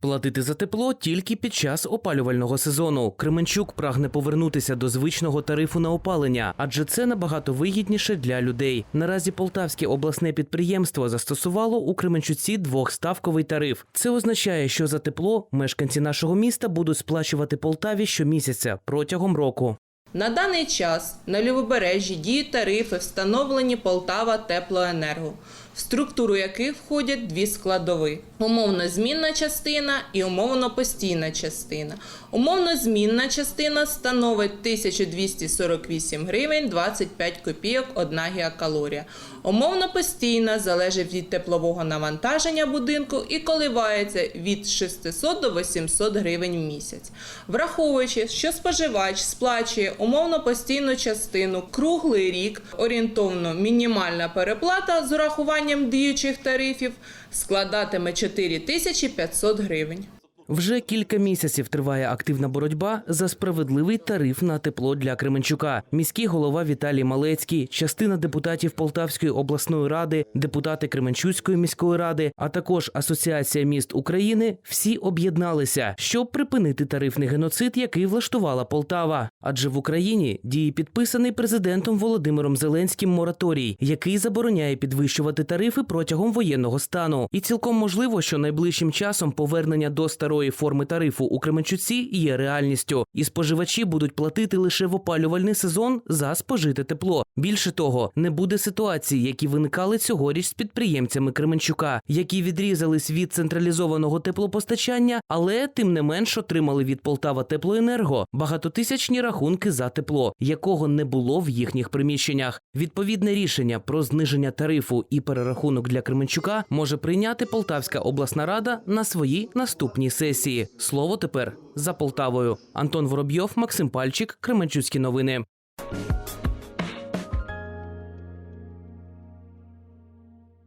Платити за тепло тільки під час опалювального сезону. Кременчук прагне повернутися до звичного тарифу на опалення, адже це набагато вигідніше для людей. Наразі Полтавське обласне підприємство застосувало у Кременчуці двохставковий тариф. Це означає, що за тепло мешканці нашого міста будуть сплачувати Полтаві щомісяця протягом року. На даний час на лівобережжі діють тарифи, встановлені Полтава Теплоенерго, в структуру яких входять дві складови: умовно змінна частина і умовно постійна частина. Умовно змінна частина становить 1248 гривень 25 копійок 1 гігакалорія. Умовно постійна залежить від теплового навантаження будинку і коливається від 600 до 800 гривень в місяць. Враховуючи, що споживач сплачує умовно постійну частину круглий рік, орієнтовно мінімальна переплата з урахуванням діючих тарифів складатиме 4500 гривень. Вже кілька місяців триває активна боротьба за справедливий тариф на тепло для Кременчука. Міський голова Віталій Малецький, частина депутатів Полтавської обласної ради, депутати Кременчуцької міської ради, а також Асоціація міст України всі об'єдналися, щоб припинити тарифний геноцид, який влаштувала Полтава. Адже в Україні діє підписаний президентом Володимиром Зеленським мораторій, який забороняє підвищувати тарифи протягом воєнного стану. І цілком можливо, що найближчим часом повернення до старої форми тарифу у Кременчуці є реальністю, і споживачі будуть платити лише в опалювальний сезон за спожите тепло. Більше того, не буде ситуацій, які виникали цьогоріч з підприємцями Кременчука, які відрізались від централізованого теплопостачання, але тим не менш отримали від Полтава Теплоенерго багатотисячні рахунки за тепло, якого не було в їхніх приміщеннях. Відповідне рішення про зниження тарифу і перерахунок для Кременчука може прийняти Полтавська обласна рада на своїй наступній сесії. Слово тепер за Полтавою. Антон Воробйов, Максим Пальчик, Кременчуцькі новини.